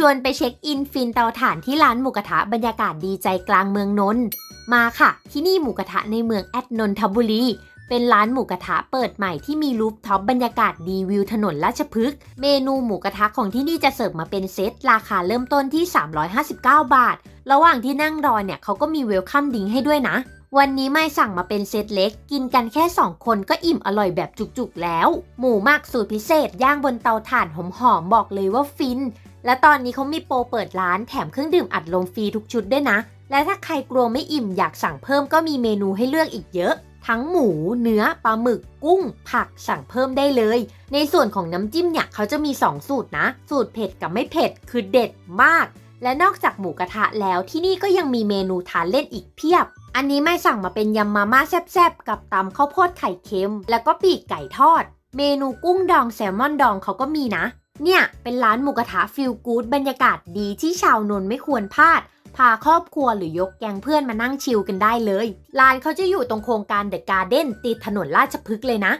ชวนไปเช็คอินฟินเตาถ่านที่ร้านหมูกระทะบรรยากาศดีใจกลางเมืองนนท์มาค่ะ ที่นี่หมูกระทะในเมืองแอดนนทบุรี เป็นร้านหมูกระทะเปิดใหม่ที่มีรูฟท็อปบรรยากาศดีวิวถนนราชพฤกษ์เมนูหมูกระทะของที่นี่จะเสิร์ฟมาเป็นเซตราคาเริ่มต้นที่ 359 บาท ระหว่างที่นั่งรอเนี่ยเขาก็มีเวลคัมดิงให้ด้วยนะ วันนี้ไม่สั่งมาเป็นเซตเล็ก กินกันแค่ 2 คนก็อิ่มอร่อยแบบจุกๆแล้ว หมูหมักสูตรพิเศษย่างบนเตาถ่านหอมๆบอกเลยว่าฟิน และตอนนี้เขามีโปรเปิดร้านแถมเครื่องดื่มอัดลมฟรีทุกชุดด้วยนะ และถ้าใครกลัวไม่อิ่มอยากสั่งเพิ่มก็มีเมนูให้เลือกอีกเยอะ ทั้งหมู เนื้อ ปลาหมึก กุ้ง ผักสั่งเพิ่มได้เลย ในส่วนของน้ำจิ้มเนี่ยเขาจะมี 2 สูตรนะ สูตรเผ็ดกับไม่เผ็ดคือเด็ดมาก และนอกจากหมูกระทะแล้วที่นี่ก็ยังมีเมนูทานเล่นอีกเพียบ อันนี้ไม่สั่งมาเป็นยำมาม่าแซ่บๆกับตำข้าวโพดไข่เค็ม แล้วก็ปีกไก่ทอด เมนูกุ้งดองแซลมอนดองเขาก็มีนะ เนี่ยเป็นร้านหมูกระทะฟิลกู๊ดบรรยากาศดีที่ชาวนนท์ไม่ควรพลาด พาครอบครัวหรือยกแกงเพื่อนมานั่งชิลกันได้เลย ร้านเขาจะอยู่ตรงโครงการเดอะการ์เด้นติดถนนราชพฤกษ์เลยนะ